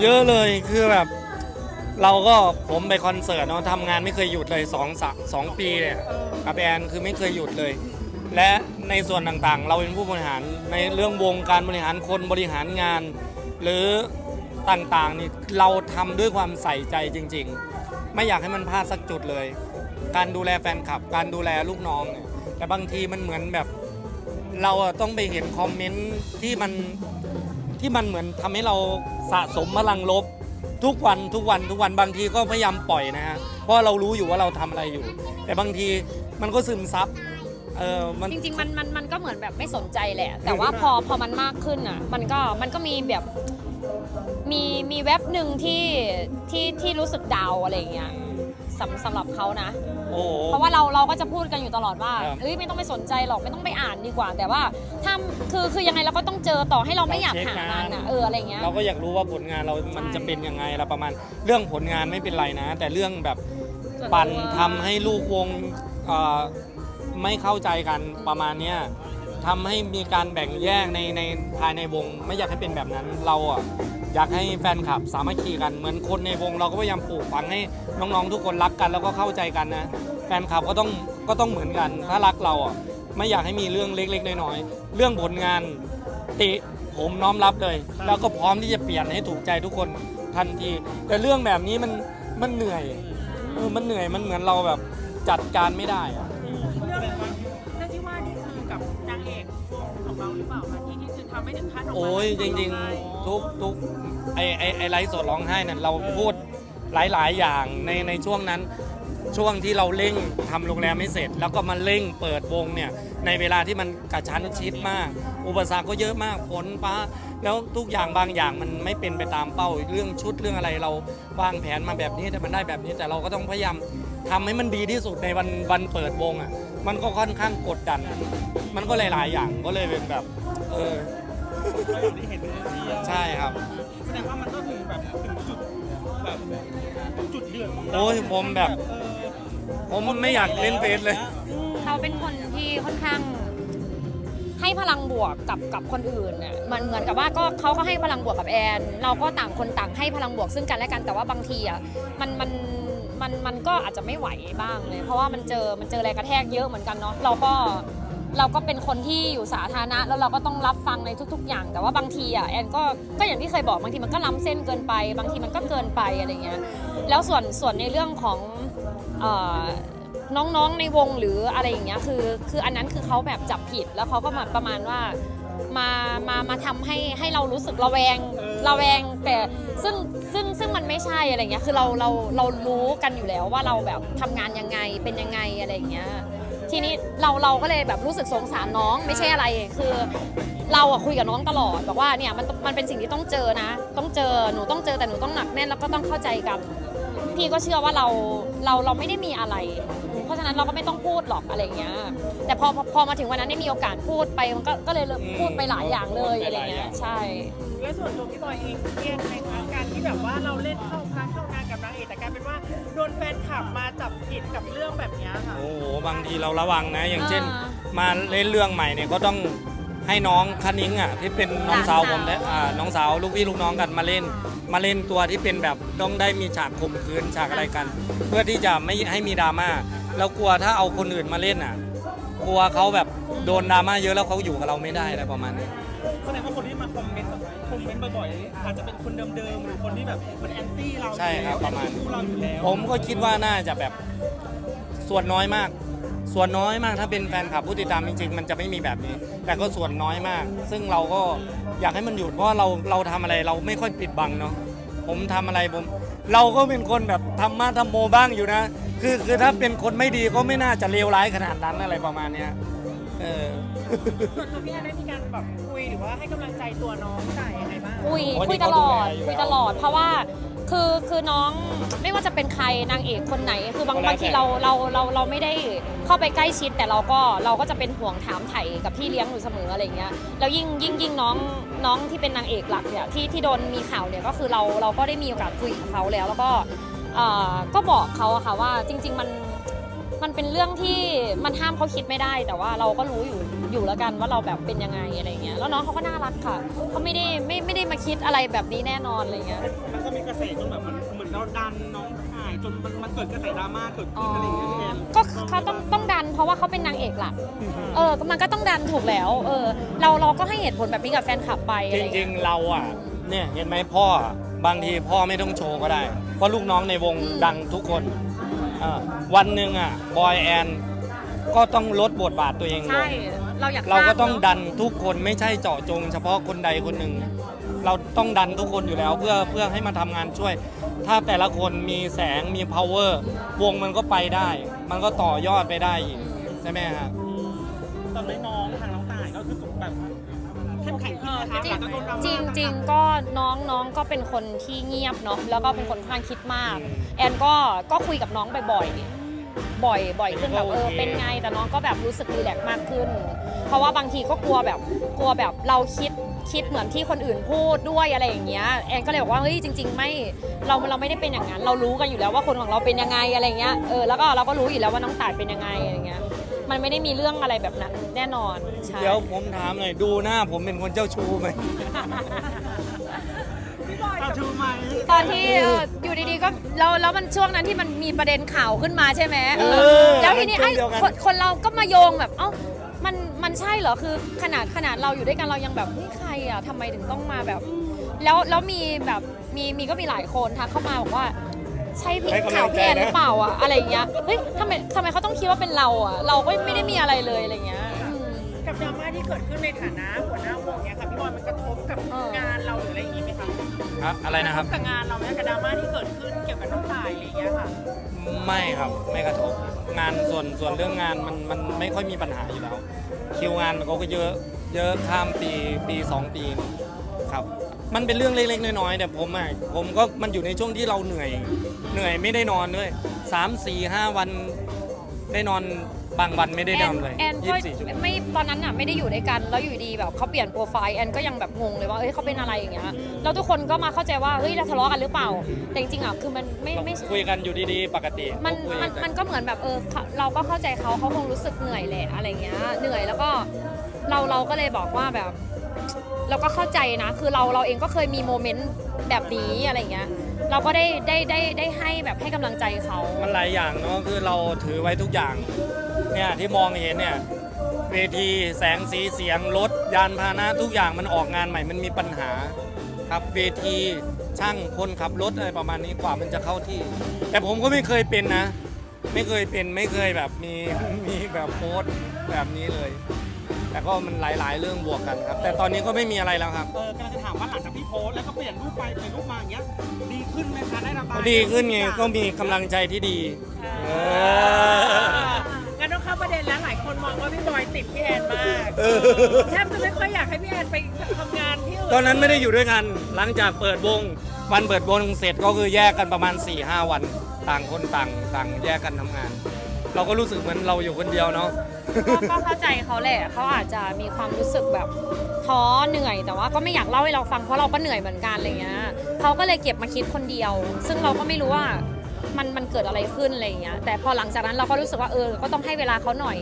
เยอะเลยคือแบบ เราก็ผมไปคอนเสิร์ตเนาะทำงานไม่เคยหยุดเลยสองสะสองปีเนี่ยกับแอนคือไม่เคยหยุดเลย และในส่วนต่างๆ เราเป็นผู้บริหารในเรื่องวงการบริหารคนบริหารงาน หรือต่างๆนี่เราทำด้วยความใส่ใจจริง ๆ ไม่อยากให้มันพลาดสักจุดเลย การดูแลแฟนคลับ การดูแลลูกน้องเนี่ยแต่บางทีมันเหมือนแบบ เราต้องไปเห็นคอมเมนต์ที่มัน ที่มันเหมือนทำให้เราสะสมพลังลบ ทุกวันทุกวันทุกวันบางทีก็พยายามปล่อยนะฮะเพราะเรารู้อยู่ว่าเราทำอะไรอยู่ แต่บางทีมันก็ซึมซับเออมันจริงๆมันมันมันก็เหมือนแบบไม่สนใจแหละ แต่ว่าพอพอมันมากขึ้นอะมันก็มันก็มีแบบมีมีเว็บหนึ่งที่ที่ที่รู้สึกดาวน์อะไรอย่างเงี้ยสำสำหรับเขานะ โอ้โห เพราะว่าเราเราก็จะพูดกันอยู่ตลอดว่าครับเอ้ยไม่ต้องไปสนใจหรอกไม่ต้องไปอ่านดีกว่า แต่ว่าถ้าคือคือยังไงเราก็ต้องเจอต่อให้เราไม่อยากหามันอะเอออะไรเงี้ย เราก็อยากรู้ว่าผลงานเรามันใช่จะเป็นยังไงเราประมาณ เรื่องผลงานไม่เป็นไรนะ แต่เรื่องแบบส่วนปั่นตัวทำให้ลูกวงเอ่อไม่เข้าใจกันประมาณเนี้ยทำให้มีการแบ่งแยกในในภายในวง ไม่อยากให้เป็นแบบนั้นเราอะ อยากให้แฟนคลับสามัคคีกันเหมือนคนในวงเราก็พยายามปลูกฝังให้น้องๆ ทุกคนรักกันแล้วก็เข้าใจกันนะ แฟนคลับก็ต้องก็ต้องเหมือนกัน ถ้ารักเราอะไม่อยากให้มีเรื่องเล็ก ๆ น้อยๆเรื่องผลงานติผมน้อมรับเลย แล้วก็พร้อมที่จะเปลี่ยนให้ถูกใจทุกคนทันที แต่เรื่องแบบนี้มันมันเหนื่อยเออมันเหนื่อยมันเหมือนเราแบบจัดการไม่ได้อะ ที่ที่คือทำให้ถึงขั้นออกมาโอ้ยจริง ๆ ทุกทุกไอไอไอไลฟ์สดร้องไห้นั่นเราพูดหลาย ๆ อย่างในในช่วงนั้น ช่วงที่เราเร่งทำโรงแรมไม่เสร็จ แล้วก็มาเร่งเปิดวงเนี่ยในเวลาที่มันกระชั้นชิดมาก อุปสรรคก็เยอะมากฝนฟ้า แล้วทุกอย่างบางอย่างมันไม่เป็นไปตามเป้าเรื่องชุดเรื่องอะไรเราวางแผนมาแบบนี้แต่มันได้แบบนี้แต่เราก็ต้องพยายามทำให้มันดีที่สุดในวันวันเปิดวงอะมันก็ค่อนข้างกดดัน มันก็หลาย ๆ อย่างก็เลยเป็นแบบ เออ เราอย่างที่เห็นในเที่ยวใช่ครับ แสดงว่ามันก็ถึงแบบถึงจุดแบบจุดเดือดของเราโอ้ยผมแบบ เออผมไม่อยากเล่นเฟซเลยเขาเป็นคนที่ค่อนข้าง ให้พลังบวกกับกับคนอื่นน่ะมันเหมือนกับว่าก็เขาก็ให้พลังบวกกับแอน เราก็ต่างคนต่างให้พลังบวกซึ่งกันและกันแต่ว่าบางทีอะมันมันมันมันก็อาจจะไม่ไหวบ้างเลย เพราะว่ามันเจอมันเจอแรงกระแทกเยอะเหมือนกันเนาะเราก็ เราก็เป็นคนที่อยู่สาธารณะแล้วเราก็ต้องรับฟังในทุก ๆ อย่าง แต่ว่าบางทีอะแอนก็ก็อย่างที่เคยบอกบางทีมันก็ล้ำเส้นเกินไป บางทีมันก็เกินไปอะไรเงี้ยแล้วส่วนส่วนในเรื่องของเอ่อน้องๆในวงหรืออะไรอย่างเงี้ยคือคืออันนั้นคือเขาแบบจับผิดแล้วเขาก็มาประมาณว่ามามามาทำให้ให้เรารู้สึกระแวงระแวงแต่ซึ่งซึ่งซึ่งมันไม่ใช่อะไรเงี้ยคือเราเราเรารู้กันอยู่แล้วว่าเราแบบทำงานยังไงเป็นยังไงอะไรอย่างเงี้ย ทีนี้เราเราก็เลยแบบรู้สึกสงสารน้องไม่ใช่อะไรคือ เราอะคุยกับน้องตลอดบอกว่าเนี่ยมันมันเป็นสิ่งที่ต้องเจอนะ ต้องเจอหนูต้องเจอแต่หนูต้องหนักแน่นแล้วก็ต้องเข้าใจกัน พี่ก็เชื่อว่าเราเราเราไม่ได้มีอะไร เพราะฉะนั้นเราก็ไม่ต้องพูดหรอกอะไรเงี้ย แต่พอพอพอมาถึงวันนั้นได้มีโอกาสพูดไปมันก็ก็เลยอืมพูดไปหลายอย่างเลยพูดไปอะไรหลายอเงี้ย่ายงใช่ และส่วนตัวพี่บอยเองเครียดไหมคะการที่แบบว่าเราเล่นเข้าพาร์ทเข้างานกับนางเอกแต่กลายเป็นว่าโดนแฟนคลับมาจับผิดกับเรื่องแบบเนี้ยค่ะ โอ้โหบางทีเราระวังนะ อย่างเช่น อ่ามาเล่นเรื่องใหม่เนี่ยก็ต้องให้น้องคณิ้งอะที่เป็นน้องสาวหลานสาวผมและอ่าน้องสาวลูกพี่ลูกน้องกันมาเล่น มาเล่นตัวที่เป็นแบบต้องได้มีฉากข่มขืนฉากอะไรกัน เพื่อที่จะไม่ให้มีดราม่า เรากลัวถ้าเอาคนอื่นมาเล่นอะ กลัวเขาแบบโดนดราม่าเยอะแล้วเขาอยู่กับเราไม่ได้อะไรประมาณนี้แสดงว่าคนที่มาคอมเมนต์คอมเมนต์บ่อยๆอาจจะเป็นคนเดิมๆหรือคนที่แบบเป็นแอนตี้เราใช่ครับประมาณคู่เราอยู่แล้วผมก็คิดว่าน่าจะแบบส่วนน้อยมาก ส่วนน้อยมากถ้าเป็นแฟนคลับผู้ติดตามจริงๆ มันจะไม่มีแบบนี้ แต่ก็ส่วนน้อยมาก ซึ่งเราก็อยากให้มันหยุดเพราะว่าเราเราทำอะไรเราไม่ค่อยปิดบังเนาะผมทำอะไรผม เราก็เป็นคนแบบทำมาทำโมบ้างอยู่นะ คือคือถ้าเป็นคนไม่ดีก็ไม่น่าจะเลวร้ายขนาดนั้นอะไรประมาณเนี้ยเออ ส่วนตัวพี่แอนได้มีการแบบคุยหรือว่าให้กำลังใจตัวน้องจ่ายยังไงบ้างคุยโอ้ยคุยนี่ตเขาลดูอแลดอยู่คุยแล้วตลอด เพราะว่าคือคือน้องไม่ว่าจะเป็นใครนางเอกคนไหน คือบางก็แล้วบางทีแต่ เราเราเราเราไม่ได้เข้าไปใกล้ชิด แต่เราก็เราก็จะเป็นห่วงถามไถ่กับพี่เลี้ยงอยู่เสมออะไรเงี้ยแล้วยิ่งยิ่งยิ่งน้องน้องที่เป็นนางเอกหลักเนี่ยที่ที่โดนมีข่าวเนี่ยก็คือเราเราก็ได้มีโอกาสคุยกับเขาแล้ว แล้วก็ เอ่อก็บอกเขาอะค่ะว่าจริง ๆ มันมันเป็นเรื่องที่มันห้ามเขาคิดไม่ได้ แต่ว่าเราก็รู้อยู่อยู่แล้วกันว่าเราแบบเป็นยังไงอะไรเงี้ยแล้วน้องเขาก็น่ารักค่ะเขาไม่ได้ไม่ไม่ได้มาคิดอะไรแบบนี้แน่นอนอะไรเงี้ยแล้วก็มีกระแสจนแบบมันเหมือนเราดันน้องถ่ายจนมันมันเกิดกระแสดราม่าเกิดขึ้นอะไรอย่างเงี้ยพี่แอนก็เขาต้องต้องดันเพราะว่าเขาเป็นนางเอกหลัก เออมันก็ต้องดันถูกแล้ว เออ เราเราก็ให้เหตุผลแบบนี้กับแฟนคลับไปอะจไรริเงี้งยๆเราอะเนี่ยเห็นไหมพ่ออะ บางทีพ่อไม่ต้องโชว์ก็ได้ เพราะลูกน้องในวงอืมดังทุกคนอ่าวันหนึ่งอะบอยแอนก็ต้องลดบทบาทตัวเองลใช่ ง เราอยากเราก็สต้องเนะดันทุกคนไม่ใช่เจาะจง เฉพาะคนใดคนหนึ่ง เราต้องดันทุกคนอยู่แล้วเพื่อเพื่อให้มาทำงานช่วย ถ้าแต่ละคนมีแสงมี power วงมันก็ไปได้ มันก็ต่อยอดไปได้อีกใช่ไหมฮะตอนนี้น้องทางน้องต่ายก็คือแบบ เข้มแข็งขึ้นนะคะหลังจากโดนดราม่าจริงจริงๆก็น้องน้องก็เป็นคนที่เงียบเนาะแล้วก็เป็นคนค่อนข้างคิดมาก แอนก็ก็คุยกับน้องบ่อยๆบ่อยบ่อยขึ้นแบบเออโอเคเป็นไงแต่น้องก็แบบรู้สึกรีแลกซ์มากขึ้น เพราะว่าบางทีก็กลัวแบบกลัวแบบเราคิดคิดเหมือนที่คนอื่นพูดด้วยอะไรอย่างเงี้ยแอนก็เลยบอกว่าเฮ้ยจริง ๆ ไม่เราเราไม่ได้เป็นอย่างนั้น เรารู้กันอยู่แล้วว่าคนของเราเป็นยังไงอะไรเงี้ยเออแล้วก็เราก็รู้อยู่แล้วว่าน้องต่ายเป็นยังไงอะไรเงี้ย มันไม่ได้มีเรื่องอะไรแบบนั้นแน่นอนใช่เดี๋ยวผมถามหน่อยดูหน้าผมเป็นคนเจ้าชู้ไหมเอาชูไหมตอนที่เอออยู่ดีๆก็แล้วแล้วมันช่วงนั้นที่มันมีประเด็นข่าวขึ้นมาใช่ไหมเอเอออแล้วทีนี้มันไอ้ช่วงเดียวกัน คนคนเราก็มาโยงแบบเอ้ามันมันใช่เหรอคือขนาดขนาดเราอยู่ด้วยกันเรายังแบบเฮ้ยใครอะทำไมถึงต้องมาแบบ แล้วแล้วมีแบบมีมีก็มีหลายคนทักเข้ามาบอกว่า ใช่พี่ให้กำลังข่าวพี่แอนใจนะหรือเปล่าอะอะไรอย่างเงี้ยเฮ้ยทำไมทำไมเขาต้องคิดว่าเป็นเราอะเราก็ไม่ได้มีอะไรเลยอะไรเงี้ยอืม กับดราม่าที่เกิดขึ้นในฐานะหัวหน้าวงเนี่ยค่ะพี่บอยมันกระทบกับเออ งานเราหรืออะไรอย่างงี้ไหมคะอะอะไรนะครับ กทกับงานเราไหมกับดราม่าที่เกิดขึ้นเกี่ยวกับน้องตายอะไรอย่างเงี้ยค่ะ ไม่ครับไม่กระทบงานส่วนส่วนเรื่องงานมันมันไม่ค่อยมีปัญหาอยู่แล้ว คิวงานเขาก็เยอะเยอะข้ามปีปีสองปีครับ มันเป็นเรื่องเล็กๆน้อยๆแต่ผมอะผมก็มันอยู่ในช่วงที่เราเหนื่อย เหนื่อยไม่ได้นอนด้วยสามสี่ห้าวันได้นอนบางวันไม่ได้แอนนอนเลยแอนยี่ก็สิบสี่ชั่วโมง ไม่ตอนนั้นอะไม่ได้อยู่ด้วยกันแล้วอยู่ดีแบบเขาเปลี่ยนโปรไฟล์แอนก็ยังแบบงงเลยว่าเอ้ยเขาเป็นอะไรอย่างเงี้ยแล้วทุกคนก็มาเข้าใจว่าเฮ้ยเราทะเลาะกันหรือเปล่า แต่จริงๆอะคือมันไม่ไม่ใช่ คุยกันอยู่ดีๆ ปกติมันคุยมันมันก็เหมือนแบบเออเขาเราก็เข้าใจเขาเขาคงรู้สึกเหนื่อยแหละอะไรเงี้ยเหนื่อยแล้วก็เราเราก็เลยบอกว่าแบบ เราก็เข้าใจนะ คือเราเราเองก็เคยมีโมเมนต์แบบนี้อะไรเงี้ย เราก็ได้ได้ได้ได้ให้แบบให้กำลังใจเขา มันหลายอย่างเนาะคือเราถือไว้ทุกอย่างเนี่ยที่มองเห็นเนี่ยเวทีแสงสีเสียงรถยานพาหนะทุกอย่างมันออกงานใหม่มันมีปัญหาครับเวทีช่างคนขับรถอะไรประมาณนี้กว่ามันจะเข้าที่ แต่ผมก็ไม่เคยเป็นนะ ไม่เคยเป็นไม่เคยแบบมีมีแบบโพสต์แบบนี้เลย แต่ก็มันหลาย ๆ เรื่องบวกกันครับ แต่ตอนนี้ก็ไม่มีอะไรแล้วครับ เออกำลังจะถามว่าหลังจากพี่โพสต์แล้วก็เปลี่ยนรูปไปเปลี่ยนรูปมาอย่างเงี้ยดีขึ้นไหมคะได้ระบายดีขึ้นไงก็มีกำลังใจที่ดี เออ งั้นต้องเข้าประเด็นแล้วหลายคนมองว่าพี่บอยติดพี่แอนมากแทบจะไม่ค่อยอยากให้พี่แอนไปทำงานที่อื่นตอนนั้นไม่ได้อยู่ด้วยกัน หลังจากเปิดวง วันเปิดวงเสร็จก็คือแยกกันประมาณ4ี่ห้าวัน ต่างคนต่างต่างแยกกันทำงาน เราก็รู้สึกเหมือนเราอยู่คนเดียวเนาะ ก็ก็เข้าใจเขาแหละเขาอาจจะมีความรู้สึกแบบท้อเหนื่อย แต่ว่าก็ไม่อยากเล่าให้เราฟังเพราะเราก็เหนื่อยเหมือนกันอะไรเงี้ยเขาก็เลยเก็บมาคิดคนเดียว ซึ่งเราก็ไม่รู้ว่ามันมันเกิดอะไรขึ้นอะไรเงี้ยแต่พอหลังจากนั้นเราก็รู้สึกว่าเออ ก็ต้องให้เวลาเขาหน่อย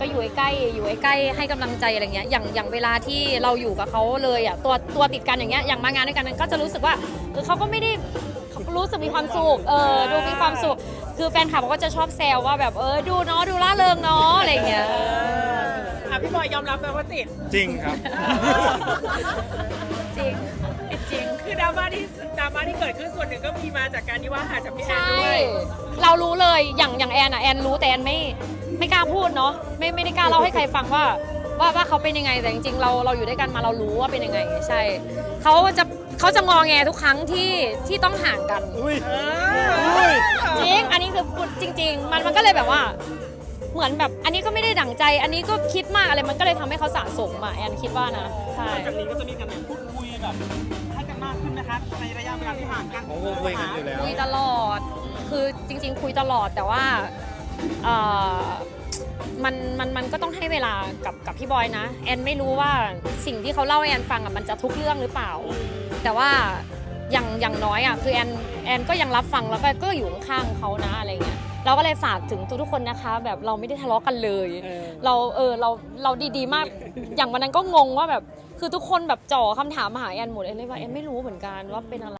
ก็อยู่ใกล้ๆอยู่ใกล้ๆให้กำลังใจอะไรเงี้ยอย่างอย่างเวลาที่เราอยู่กับเขาเลยอะตัวตัวติดกันอย่างเงี้ยอย่างมางานด้วยกันก็จะรู้สึกว่าเออเขาก็ไม่ได้ รู้สึกมีความสุขเออดูมีความสุข คือแฟนคลับเขาก็จะชอบแซวว่าแบบเออดูเนาะดูล่าเริงเนาะอะไรเงี้ย อะพี่บอยยอมรับไหมว่าติด จริงครับ จริง ติดจริง คือดราม่าที่ดราม่าที่เกิดขึ้นส่วนหนึ่งก็มีมาจากการที่ว่าหาจากพี่แอนใช่ ด้วยเรารู้เลย อย่างอย่างแอนอะแอนรู้แต่แอนไม่ไม่กล้าพูดเนาะ ไม่ไม่ได้กล้าเล่าให้ใครฟังว่าว่าว่าเขาเป็นยังไง แต่จริงๆ เราเราอยู่ด้วยกันมาเรารู้ว่าเป็นยังไง ใช่ เขาจะ เขาจะงอแงทุกครั้งที่ที่ต้องห่างกันอุ้ยเออุ้ยอจริงอันนี้คือพูดจริง ๆ มันมันก็เลยแบบว่า เหมือนแบบอันนี้ก็ไม่ได้ดั่งใจ อันนี้ก็คิดมากอะไรมันก็เลยทำให้เขาสะสมอะแอนคิดว่านะใช่หลังจากนี้ก็จะมีการพูดคุยแบบให้กันมากขึ้นนะคะในระยะเวลาที่ห่างกันผมก็คุยกันอยู่แล้ว คุยตลอด คือจริง ๆ คุยตลอดแต่ว่าเอ่อมันมันมันก็ต้องให้เวลากับกับพี่บอยนะ แอนไม่รู้ว่าสิ่งที่เขาเล่าให้แอนฟังอะมันจะทุกเรื่องหรือเปล่า แต่ว่าอย่างอย่างน้อยอะคือแอนแอนก็ยังรับฟังแล้วก็ก็อยู่ข้างๆเขานะอะไรเงี้ยเราก็เลยฝากถึงทุกๆคนนะคะ แบบเราไม่ได้ทะเลาะกันเลย เออ เราเออเราเราดีๆมาก อย่างวันนั้นก็งงว่าแบบคือทุกคนแบบจ่อคำถามมาหาแอนหมดแอนเลยว่าแอนไม่รู้เหมือนกันว่าเป็นอะไร